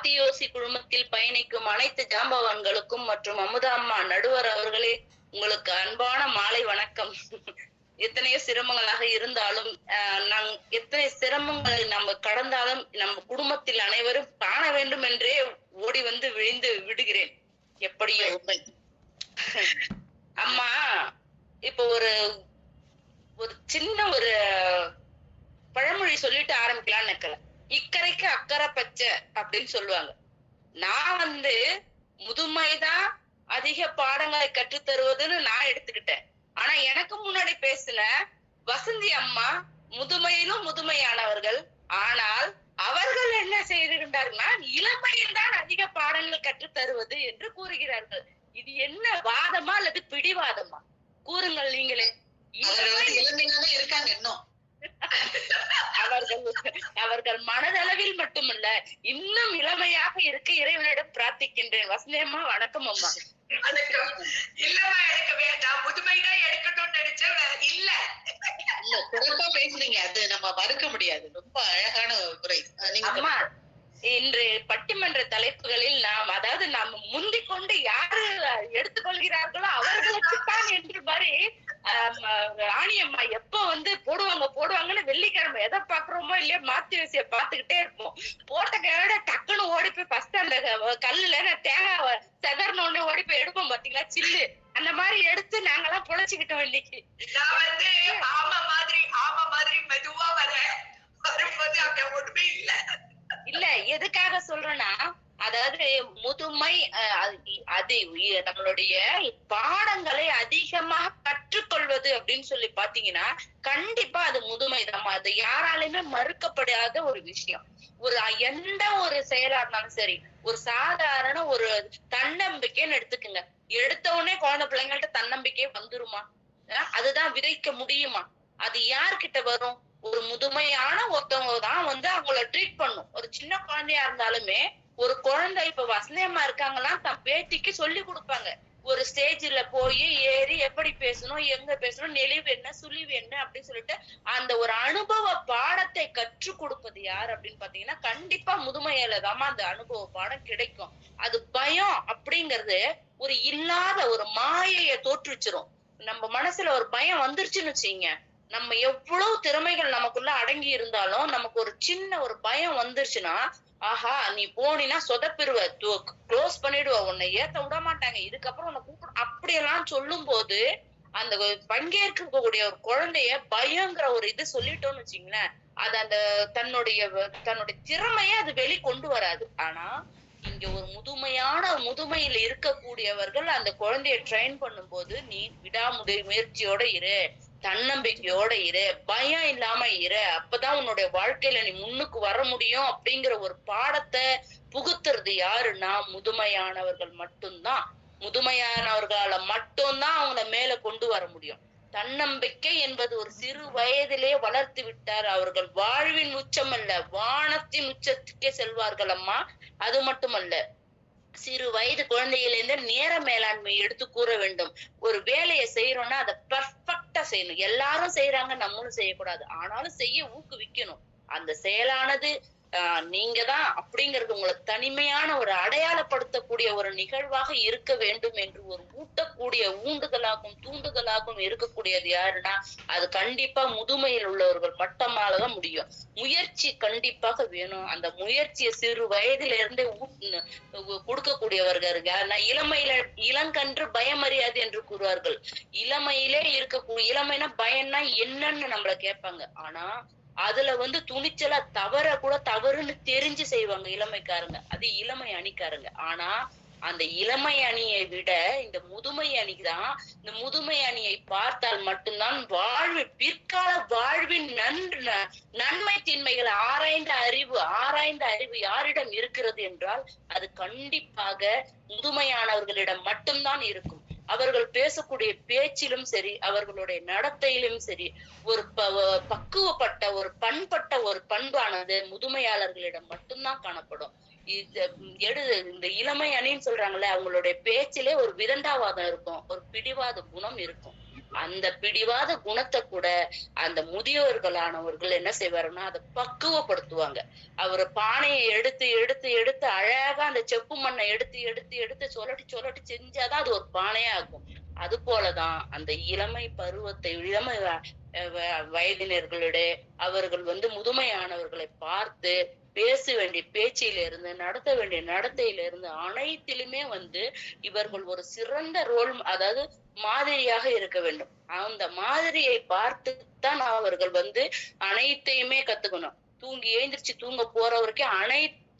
மாத்தியோசி குழுமத்தில் பயணிக்கும் அனைத்து ஜாம்பவான்களுக்கும் மற்றும் அமுதாம்மா நடுவர் அவர்களே உங்களுக்கு அன்பான மாலை வணக்கம். எத்தனையோ சிரமங்களாக இருந்தாலும் எத்தனை சிரமங்களை நம்ம கடந்தாலும் நம்ம குடும்பத்தில் அனைவரும் காண வேண்டும் என்றே ஓடி வந்து விழுந்து விடுகிறேன். எப்படியோ. அம்மா இப்போ ஒரு ஒரு சின்ன ஒரு பழமொழி சொல்லிட்டு ஆரம்பிக்கலாம்னு நினைக்கிறேன் இக்கரைக்கு அக்கறை பச்சை அப்படின்னு சொல்லுவாங்க. நான் வந்து முதுமைதான் அதிக பாடங்களை கற்றுத் தருவதுன்னு நான் எடுத்துக்கிட்டேன். ஆனா எனக்கு முன்னாடி பேசின வசந்தி அம்மா முதுமையிலும் முதுமையானவர்கள். ஆனால் அவர்கள் என்ன செய்திருந்தார்கள்னா இளமையில் தான் அதிக பாடங்கள் கற்றுத் தருவது என்று கூறுகிறார்கள். இது என்ன வாதமா அல்லது பிடிவாதமா? கூறுங்கள் நீங்களே. அதுல இருக்காங்க இன்னும். அவர்கள் அவர்கள் மனதளவில் மட்டுமல்ல இன்னும் இளமையாக இருக்க இறைவனிடம் பிரார்த்திக்கின்றேன். வசந்தம்மா வணக்கம் அம்மா. வணக்கம். இல்லம்மா எனக்கு வேண்டாம். முதுமைதான் எடுக்கணும்னு நினைச்சேன். இல்ல. இல்ல சிறப்பா பேசுனீங்க. அது நம்ம மறுக்க முடியாது. ரொம்ப அழகான உரை நீங்க அம்மா இன்று பட்டிமன்ற தலைப்புகளில் நாம் அதாவது நாம் முந்திக் கொண்டு யாரு எடுத்துக்கொள்கிறார்களோ அவர்களுக்கு தான் என்று மாதிரி ராணியம்மா ராணி அம்மா எப்ப வந்து போடுவாங்க போடுவாங்கன்னு வெள்ளிக்கிழமை எதை பாக்குறோமோ இல்லையோ மாத்தி வசிய பாத்துக்கிட்டே இருப்போம். போட்ட கையோட டக்குன்னு ஓடி போய் ஃபர்ஸ்ட் அந்த கல்லுல தேங்காய் செதறன ஓடி போய் எடுப்போம் பாத்தீங்களா? சில்லு. அந்த மாதிரி எடுத்து நாங்கெல்லாம் பொழைச்சுக்கிட்டோம் இன்னைக்கு. நான் வந்து ஆமா மாதிரி ஆமா மாதிரி மெதுவா வரேன் வரும்போது அப்படியே ஒண்ணுமே இல்ல. இல்ல எதுக்காக சொல்றேன்னா அதாவது முதுமை அஹ், அது- நம்மளுடைய பாடங்களை அதிகமாக கற்றுக்கொள்வது அப்படின்னு சொல்லி பாத்தீங்கன்னா கண்டிப்பா அது முதுமை தான் அது யாராலையுமே மறுக்கப்படாத ஒரு விஷயம். ஒரு எந்த ஒரு செயலா இருந்தாலும் சரி ஒரு சாதாரண ஒரு தன்னம்பிக்கைன்னு எடுத்துக்கோங்க. எடுத்த உடனே குழந்தை பிள்ளைங்கள்ட்ட தன்னம்பிக்கை வந்துருமா? அதுதான் விதைக்க முடியுமா? அது யார்கிட்ட வரும்? ஒரு முதுமையான ஒருத்தவங்க தான் வந்து அவங்கள ட்ரீட் பண்ணும். ஒரு சின்ன குழந்தையா இருந்தாலுமே ஒரு குழந்தை இப்ப வசதியமா இருக்காங்கன்னா தன் பேத்திக்கு சொல்லி கொடுப்பாங்க. ஒரு ஸ்டேஜ்ல போய் ஏறி எப்படி பேசணும் எங்க பேசணும் நெளிவு என்ன சுழிவு என்ன அப்படின்னு சொல்லிட்டு அந்த ஒரு அனுபவ பாடத்தை கற்றுக் கொடுப்பது யார் அப்படின்னு பாத்தீங்கன்னா கண்டிப்பா முதுமையில தான் அந்த அனுபவ பாடம் கிடைக்கும். அது பயம் அப்படிங்கறது ஒரு இல்லாத ஒரு மாயைய தோற்றுச்சிரும். நம்ம மனசுல ஒரு பயம் வந்துருச்சுன்னு வச்சுங்க நம்ம எவ்வளவு திறமைகள் நமக்குள்ள அடங்கி இருந்தாலும் நமக்கு ஒரு சின்ன ஒரு பயம் வந்துருச்சுன்னா ஆஹா நீ போனா சொதப்பிடுவ. க்ளோஸ் பண்ணிடுவ. உன்னை ஏத்த விட மாட்டாங்க. இதுக்கப்புறம் உன்னை கூப்பிட அப்படியெல்லாம் சொல்லும் போது அந்த பங்கேற்கக்கூடிய ஒரு குழந்தைய பயங்கிற ஒரு இது சொல்லிட்டோம்னு வச்சுங்களேன். அது அந்த தன்னுடைய தன்னுடைய திறமைய அது வெளி கொண்டு வராது. ஆனா இங்க ஒரு முதுமையான முதுமையில இருக்கக்கூடியவர்கள் அந்த குழந்தைய ட்ரெயின் பண்ணும்போது நீ விடாமுடி முயற்சியோட இரு. தன்னம்பிக்கையோட இரு பயம் இல்லாம இரு. அப்பதான் உன்னுடைய வாழ்க்கையில நீ முன்னுக்கு வர முடியும் அப்படிங்கிற ஒரு பாடத்தை புகுத்துறது யாருன்னா முதுமையானவர்கள் மட்டும்தான். முதுமையானவர்களால மட்டும்தான் அவங்கள மேல கொண்டு வர முடியும். தன்னம்பிக்கை என்பது ஒரு சிறு வயதிலே வளர்த்து விட்டார். அவர்கள் வாழ்வின் உச்சம் அல்ல. வானத்தின் உச்சத்துக்கே செல்வார்கள் அம்மா. அது மட்டுமல்ல சிறு வயது குழந்தையிலிருந்து நேர மேலாண்மை எடுத்து கூற வேண்டும். ஒரு வேலையை செய்யறோம்னா அதை செய்யணும். எல்லாரும் செய்யறாங்க நம்மளும் செய்யக்கூடாது. ஆனாலும் செய்ய ஊக்குவிக்கணும். அந்த செயலானது நீங்க தான் அப்படிங்கறது உங்களை தனிமையான ஒரு அடையாளப்படுத்தக்கூடிய ஒரு நிகழ்வாக இருக்க வேண்டும் என்று ஒரு ஊட்டக்கூடிய ஊண்டுதலாகவும் தூண்டுதலாகவும் இருக்கக்கூடியது யாருன்னா அது கண்டிப்பா முதுமையில் உள்ளவர்கள் மட்டுமாலதான் முடியும். முயற்சி கண்டிப்பாக வேணும். அந்த முயற்சியை சிறு வயதில இருந்தே கொடுக்கக்கூடியவர்கள் நான் இளமையில இளங்கன்று பயமறியாது என்று கூறுவார்கள். இளமையிலே இருக்கக்கூடிய இளமைனா பயம்னா என்னன்னு நம்மள கேட்பாங்க. ஆனா அதுல வந்து துணிச்சலா தவற கூட தவறுன்னு தெரிஞ்சு செய்வாங்க இளமைக்காரங்க. அது இளமை அணிக்காரங்க. ஆனா அந்த இளமை அணியை விட இந்த முதுமை அணிதான் இந்த முதுமை அணியை பார்த்தால் மட்டும்தான் வாழ்வு பிற்கால வாழ்வின் நன்று ந- நன்மை தின்மைகளை ஆராய்ந்த அறிவு ஆராய்ந்த அறிவு யாரிடம் இருக்கிறது என்றால் அது கண்டிப்பாக முதுமையானவர்களிடம் மட்டும்தான் இருக்கும். அவர்கள் பேசக்கூடிய பேச்சிலும் சரி அவர்களுடைய நடத்தையிலும் சரி ஒரு ப- பக்குவப்பட்ட ஒரு பண்பட்ட ஒரு பண்பானது முதுமையாளர்களிடம் மட்டும்தான் காணப்படும். இது எடு இந்த இளமை அணின்னு சொல்றாங்களே அவங்களுடைய பேச்சிலே ஒரு விதண்டாவாதம் இருக்கும் ஒரு பிடிவாத குணம் இருக்கும். அந்த பிடிவாத குணத்தை கூட அந்த முதியோர்களானவர்கள் என்ன செய்வாருன்னா அதை பக்குவப்படுத்துவாங்க. அவர் பானையை எடுத்து எடுத்து எடுத்து அழகா அந்த செப்பு மண்ணை எடுத்து எடுத்து எடுத்து சொலட்டி சொலட்டி செஞ்சாதான் அது ஒரு பானையா ஆகும். அது போலதான் அந்த இளமை பருவத்தை இளமை வயதினர்களுடைய அவர்கள் வந்து முதுமையானவர்களை பார்த்து பேச வேண்டிய பேச்சிலிருந்து நடத்த வேண்டிய நடத்தையில இருந்து அனைத்திலுமே வந்து இவர்கள் ஒரு சிறந்த ரோல் அதாவது மாதிரியாக இருக்க வேண்டும். அந்த மாதிரியை பார்த்து தான் அவர்கள் வந்து அனைத்தையுமே கத்துக்கணும். தூங்கி எழுந்திரிச்சு தூங்க போற வரைக்கும்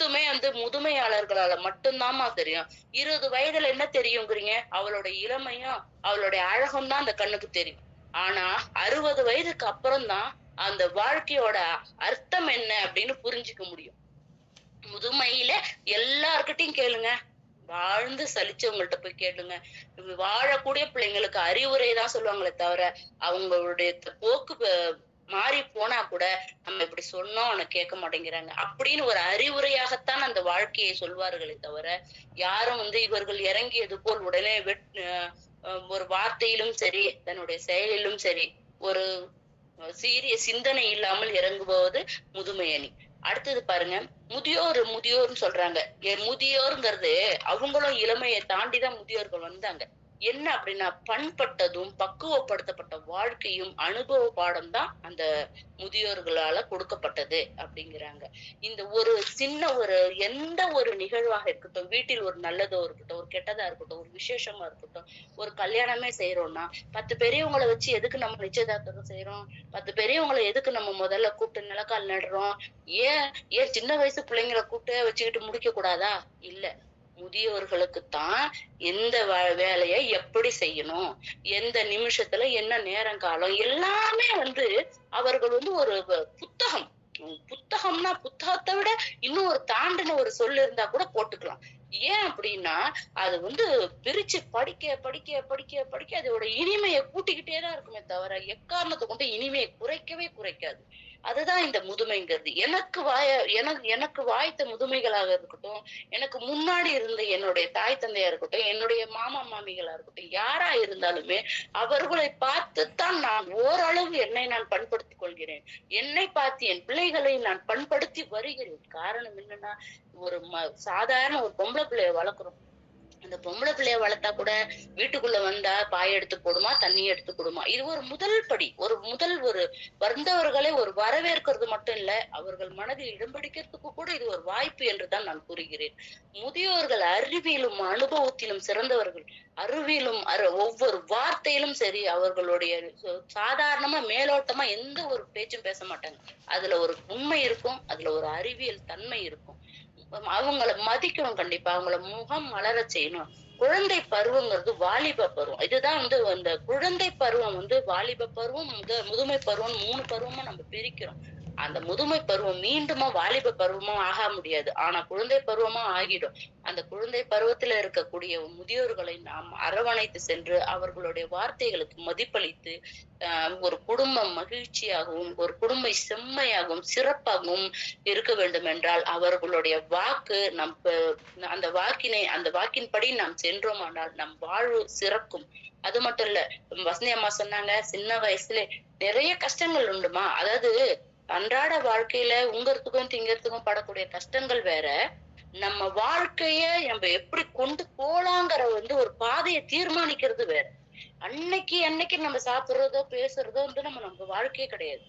அனைத்துமே வந்து முதுமையாளர்களால மட்டும்தாம்மா தெரியும். இருபது வயதுல என்ன தெரியுங்கிறீங்க? அவளோட இளமையும் அவளுடைய அழகும் தான் அந்த கண்ணுக்கு தெரியும். ஆனா அறுபது வயதுக்கு அப்புறம் தான் அந்த வாழ்க்கையோட அர்த்தம் என்ன அப்படின்னு புரிஞ்சுக்க முடியும். முதுமையில எல்லார்கிட்டையும் கேளுங்க. வாழ்ந்து சலிச்சவங்கள்ட்ட போய் கேளுங்க. வாழக்கூடிய பிள்ளைங்களுக்கு அறிவுரை தான் சொல்லுவாங்களே தவிர அவங்களுடைய போக்கு மாறி போனா கூட நம்ம இப்படி சொன்னோம் அவனை கேட்க மாட்டேங்கிறாங்க. அப்படின்னு ஒரு அறிவுரையாகத்தான் அந்த வாழ்க்கையை சொல்வார்களே தவிர யாரும் வந்து இவர்கள் இறங்கியது போல் உடனே வெட் ஒரு வார்த்தையிலும் சரி தன்னுடைய செயலிலும் சரி ஒரு சீரிய சிந்தனை இல்லாமல் இறங்குபவது முதுமையணி அடுத்தது பாருங்க முதியோர் முதியோர்னு சொல்றாங்க. முதியோருங்கிறது அவங்களும் இளமையை தாண்டிதான் முதியோர்கள் வந்தாங்க. என்ன அப்படின்னா பண்பட்டதும் பக்குவப்படுத்தப்பட்ட வாழ்க்கையும் அனுபவ பாடம் தான் அந்த முதியோர்களால கொடுக்கப்பட்டது அப்படிங்கிறாங்க. இந்த ஒரு சின்ன ஒரு எந்த ஒரு நிகழ்வாக இருக்கட்டும் வீட்டில் ஒரு நல்லதோ இருக்கட்டும் ஒரு கெட்டதா இருக்கட்டும் ஒரு விசேஷமா இருக்கட்டும் ஒரு கல்யாணமே செய்யறோம்னா பத்து பெரியவங்களை வச்சு எதுக்கு நம்ம நிச்சயதார்த்தம் செய்யறோம் பத்து பெரியவங்களை எதுக்கு நம்ம முதல்ல கூப்பிட்டு நிலக்கால் நடுறோம்? ஏன் ஏன் சின்ன வயசு பிள்ளைங்களை கூப்பிட்டு வச்சுக்கிட்டு முடிக்க கூடாதா இல்ல. முதியவர்களுக்குத்தான் எந்த வ- வேலையை எப்படி செய்யணும்? எந்த நிமிஷத்துல என்ன நேரம் காலம்? எல்லாமே வந்து அவர்கள் வந்து ஒரு புத்தகம். புத்தகம்னா புத்தகத்தை விட இன்னும் ஒரு தாண்டின ஒரு சொல் இருந்தா கூட போட்டுக்கலாம். ஏன் அப்படின்னா அது வந்து பிரிச்சு படிக்க படிக்க படிக்க படிக்க அதோட இனிமையை கூட்டிக்கிட்டே தான் இருக்குமே தவிர எக்காரணத்தை கொண்டு இனிமையை குறைக்கவே குறைக்காது. அதுதான் இந்த முதுமைங்கிறது. எனக்கு வாய எனக்கு எனக்கு வாய்த்த முதுமைகளாக இருக்கட்டும் எனக்கு முன்னாடி இருந்த என்னுடைய தாய் தந்தையா இருக்கட்டும் என்னுடைய மாமா மாமிகளா இருக்கட்டும் யாரா இருந்தாலுமே அவர்களை பார்த்துத்தான் நான் ஓரளவு என்னை நான் பண்படுத்திக் கொள்கிறேன். என்னை பார்த்து என் பிள்ளைகளை நான் பண்படுத்தி வருகிறேன். காரணம் என்னன்னா ஒரு ம சாதாரண ஒரு பொம்பளை பிள்ளைய வளர்க்குறோம். அந்த பொம்பளை பிள்ளைய வளர்த்தா கூட வீட்டுக்குள்ள வந்தா பாய் எடுத்து போடுமா தண்ணி எடுத்து கொடுமா இது ஒரு முதல் படி. ஒரு முதல் ஒரு வந்தவர்களை ஒரு வரவேற்கிறது மட்டும் இல்ல அவர்கள் மனதில் இடம் பிடிக்கிறதுக்கு கூட இது ஒரு வாய்ப்பு என்றுதான் நான் கூறுகிறேன். முதியோர்கள் அறிவியலும் அனுபவத்திலும் சிறந்தவர்கள். அறிவியலும் அரு- ஒவ்வொரு வார்த்தையிலும் சரி அவர்களுடைய சாதாரணமா மேலோட்டமா எந்த ஒரு பேச்சும் பேச மாட்டாங்க. அதுல ஒரு உண்மை இருக்கும் அதுல ஒரு அறிவியல் தன்மை இருக்கும். அவங்கள மதிக்கணும் கண்டிப்பா. அவங்கள முகம் மலர செய்யணும். குழந்தை பருவங்கிறது வாலிப பருவம். இதுதான் வந்து அந்த குழந்தை பருவம் வந்து வாலிப பருவம் முதுமை பருவம் மூணு பருவமா நம்ம பிரிக்கிறோம். அந்த முதுமை பருவம் மீண்டுமா வாலிப பருவமா ஆக முடியாது. ஆனா குழந்தை பருவமா ஆகிடும். அந்த குழந்தை பருவத்துல இருக்கக்கூடிய முதியோர்களை நாம் அரவணைத்து சென்று அவர்களுடைய வார்த்தைகளுக்கு மதிப்பளித்து ஒரு குடும்பம் மகிழ்ச்சியாகவும் ஒரு குடும்பம் செம்மையாகவும் சிறப்பாகவும் இருக்க வேண்டும் என்றால் அவர்களுடைய வாக்கு நம் அந்த வாக்கினை அந்த வாக்கின்படி நாம் சென்றோமானால் நம் வாழ்வு சிறக்கும். அது மட்டும் இல்ல வசந்தி அம்மா சொன்னாங்க சின்ன வயசுல நிறைய கஷ்டங்கள் உண்டுமா? அதாவது அன்றாட வாழ்க்கையில உங்கறதுக்கும் திங்கறதுக்கும் படக்கூடிய கஷ்டங்கள் வேற. நம்ம வாழ்க்கைய நம்ம எப்படி கொண்டு போலாங்கிற வந்து ஒரு பாதையை தீர்மானிக்கிறது வேற. அன்னைக்கு அன்னைக்கு நம்ம சாப்பிடுறதோ பேசுறதோ வந்து நம்ம நம்ம வாழ்க்கையே கிடையாது.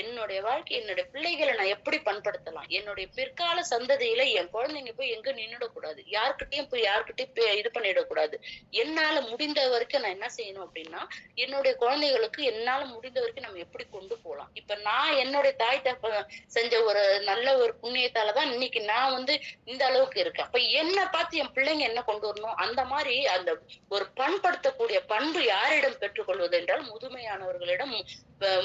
என்னுடைய வாழ்க்கை என்னுடைய பிள்ளைகளை நான் எப்படி பண்படுத்தலாம்? என்னுடைய பிற்கால சந்ததியில என் குழந்தைங்க போய் எங்க நின்னுடக்கூடாது? யாருக்கிட்டையும் போய் யாருக்கிட்டையும் இது பண்ணிடக்கூடாது? என்னால முடிந்த வரைக்கும் நான் என்ன செய்யணும் அப்படின்னா என்னுடைய குழந்தைகளுக்கு என்னால முடிந்த வரைக்கும் நம்ம எப்படி கொண்டு போகலாம்? இப்ப நான் என்னுடைய தாய் தப்ப செஞ்ச ஒரு நல்ல ஒரு புண்ணியத்தாலதான் இன்னைக்கு நான் வந்து இந்த அளவுக்கு இருக்கேன். அப்ப என்ன பார்த்து என் பிள்ளைங்க என்ன கொண்டு வரணும்? அந்த மாதிரி அந்த ஒரு பண்படுத்தக்கூடிய பண்பு யாரிடம் பெற்றுக்கொள்வது என்றால் முதுமையானவர்களிடம்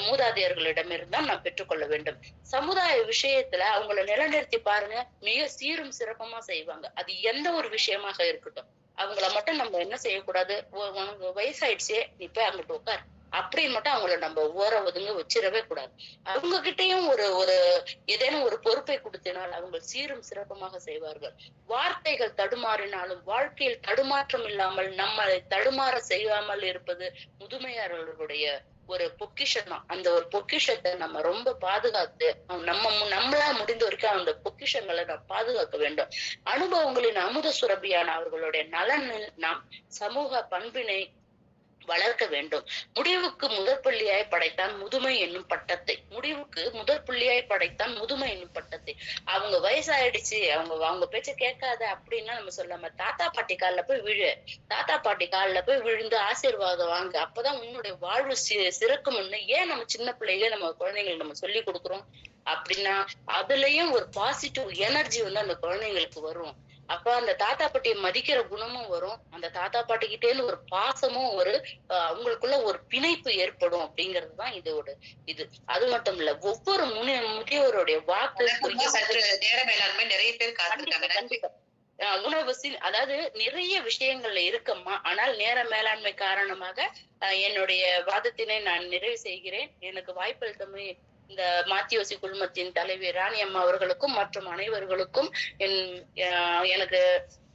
மூதாதையர்களிடம் இருந்தால் தான் நாம் பெற்றுக்கொள்ள வேண்டும். சமுதாய விஷயத்துல அவங்கள நிலைநிறுத்தி பாருங்க. மிக சீரும் சிறப்பமா செய்வாங்க. அது எந்த ஒரு விஷயமாக இருக்கட்டும். அவங்கள மட்டும் நம்ம என்ன செய்யக்கூடாது? உனக்கு வயசாயிடுச்சே நீ போய் அங்கிட்டு உட்கார் அப்படின்னு மட்டும் அவங்கள நம்ம ஓர ஒதுங்க வச்சிடவே கூடாது. அவங்க கிட்டயும் ஒரு ஒரு ஏதேனும் ஒரு பொறுப்பை கொடுத்தினால் அவங்க சீரும் சிறப்புமாக செய்வார்கள். வார்த்தைகள் தடுமாறினாலும் வாழ்க்கையில் தடுமாற்றம் இல்லாமல் நம்மளை தடுமாற செய்யாமல் இருப்பது முதுமையாளர்களுடைய ஒரு பொக்கிஷம் தான் அந்த ஒரு பொக்கிஷத்தை நம்ம ரொம்ப பாதுகாத்து நம்ம மு- நம்மளா முடிந்த வரைக்கும் அந்த பொக்கிஷங்களை நாம் பாதுகாக்க வேண்டும். அனுபவங்களின் அமுத சுரபியான அவர்களுடைய நலனில் நாம் சமூக பண்பினை வளர்க்க வேண்டும். முடிவுக்கு முதற் புள்ளியாய் படைத்தான் முதுமை என்னும் பட்டத்தை. முடிவுக்கு முதற் புள்ளியாய் படைத்தான் முதுமை என்னும் பட்டத்தை. அவங்க வயசாயிடுச்சு. அவங்க அவங்க பேச்ச கேட்காத அப்படின்னா நம்ம சொல்லாம தாத்தா பாட்டி கால்ல போய் விழு. தாத்தா பாட்டி கால்ல போய் விழுந்து ஆசீர்வாதம் வாங்க. அப்பதான் உன்னுடைய வாழ்வு சி- சிறக்கும்னு ஏன் நம்ம சின்ன பிள்ளைகளே நம்ம குழந்தைங்களுக்கு நம்ம சொல்லி கொடுக்குறோம்? அப்படின்னா அதுலயும் ஒரு பாசிட்டிவ் எனர்ஜி வந்து அந்த குழந்தைங்களுக்கு வரும். அப்ப அந்த தாத்தா பாட்டியை மதிக்கிற குணமும் வரும் அந்த தாத்தா பாட்டி கிட்டே இருந்து ஒரு பாசமும் ஒரு அவங்களுக்குள்ள ஒரு பிணைப்பு ஏற்படும் அப்படிங்கிறது தான் இதோட இது அது மட்டும் இல்ல ஒவ்வொரு முனி முதியோருடைய வாக்கு. சற்று நேர மேலாண்மை நிறைய பேர் காத்திருக்காங்க நன்றி. உணவு அதாவது நிறைய விஷயங்கள்ல இருக்கம்மா ஆனால் நேர மேலாண்மை காரணமாக என்னுடைய வாதத்தினை நான் நிறைவு செய்கிறேன் எனக்கு வாய்ப்பளித்தமை இந்த மாத்தியோசி குழுமத்தின் தலைவி ராணி அம்மா அவர்களுக்கும் மற்றும் அனைவர்களுக்கும் என் எனக்கு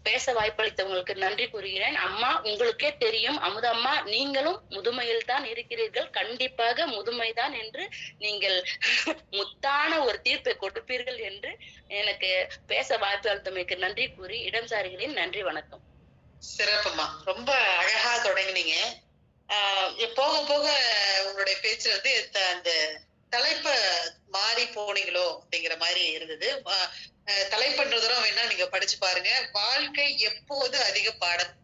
பேச வாய்ப்பளித்தவங்களுக்கு நன்றி கூறுகிறேன். அம்மா உங்களுக்கே தெரியும் அமுதம்மா நீங்களும் முதுமையில் தான் இருக்கிறீர்கள். கண்டிப்பாக முதுமைதான் என்று நீங்கள் முத்தான ஒரு தீர்ப்பை கொடுப்பீர்கள் என்று எனக்கு பேச வாய்ப்பு அளித்தமைக்கு நன்றி கூறி இடம் சாருகிறேன். நன்றி வணக்கம். சிறப்புமா ரொம்ப அழகா தொடங்கினீங்க. ஆஹ் போக போக உங்களுடைய பேச்சு வந்து அந்த தலைப்ப மாறி போனீங்களோ அப்படிங்கிற மாதிரி இருந்தது. தலைப்புன்றதும் வேணா நீங்க படிச்சு பாருங்க. வாழ்க்கை எப்போது அதிக பாடம்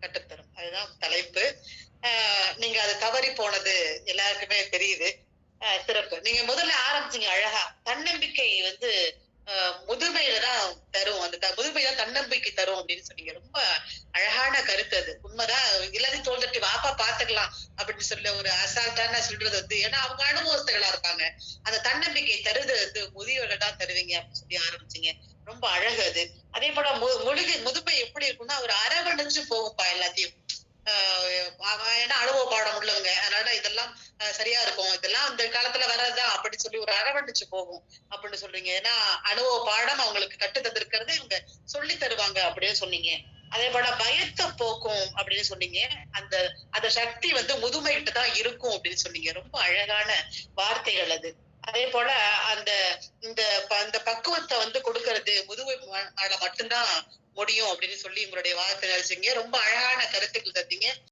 கட்டுத்தரும் அதுதான் தலைப்பு. ஆஹ் நீங்க அது தவறி போனது எல்லாருக்குமே தெரியுது. ஆஹ் சிறப்பு. நீங்க முதல்ல ஆரம்பிச்சீங்க அழகா. தன்னம்பிக்கை வந்து முதுமையில தான் தரும். அந்த முதுமை தான் தன்னம்பிக்கை தரும் அப்படின்னு சொன்னீங்க. ரொம்ப அழகான கருத்து அது உண்மைதான் எல்லாத்தையும் தோல் தட்டி வாப்பா பாத்துக்கலாம் அப்படின்னு சொல்லி ஒரு அசால்ட்டான சொல்றது வந்து ஏன்னா அவங்க அனுபவஸ்தர்களா இருப்பாங்க அந்த தன்னம்பிக்கை தருது வந்து முதியவர்கள் தான் தருவீங்க அப்படின்னு சொல்லி ஆரம்பிச்சீங்க. ரொம்ப அழகு அது. அதே போல மு- முதுமை எப்படி இருக்கும்னா ஒரு அரவணைச்சு போகும்பா எல்லாத்தையும். ஆஹ் ஏன்னா அனுபவ பாடம் உள்ளவங்க. அதனால இதெல்லாம் சரியா இருக்கும். இதெல்லாம் அந்த காலத்துல வர்றதுதான். அப்படின்னு சொல்லி ஒரு அரவணைச்சு போகும் அப்படின்னு சொல்றீங்க. ஏன்னா அனுபவ பாடம் அவங்களுக்கு கட்டு தந்திருக்கிறது இவங்க சொல்லி தருவாங்க அப்படின்னு சொன்னீங்க. அதே போல பயத்தை போக்கும் அப்படின்னு சொன்னீங்க. அந்த அந்த சக்தி வந்து முதுமைகிட்ட தான் இருக்கும் அப்படின்னு சொன்னீங்க. ரொம்ப அழகான வார்த்தைகள் அது. அதே போல அந்த இந்த அந்த பக்குவத்தை வந்து கொடுக்கறது முதுமை மட்டும்தான் முடியும் அப்படின்னு சொல்லி உங்களுடைய வார்த்தை நினைச்சீங்க ரொம்ப அழகான கருத்துக்கள் தந்தீங்க.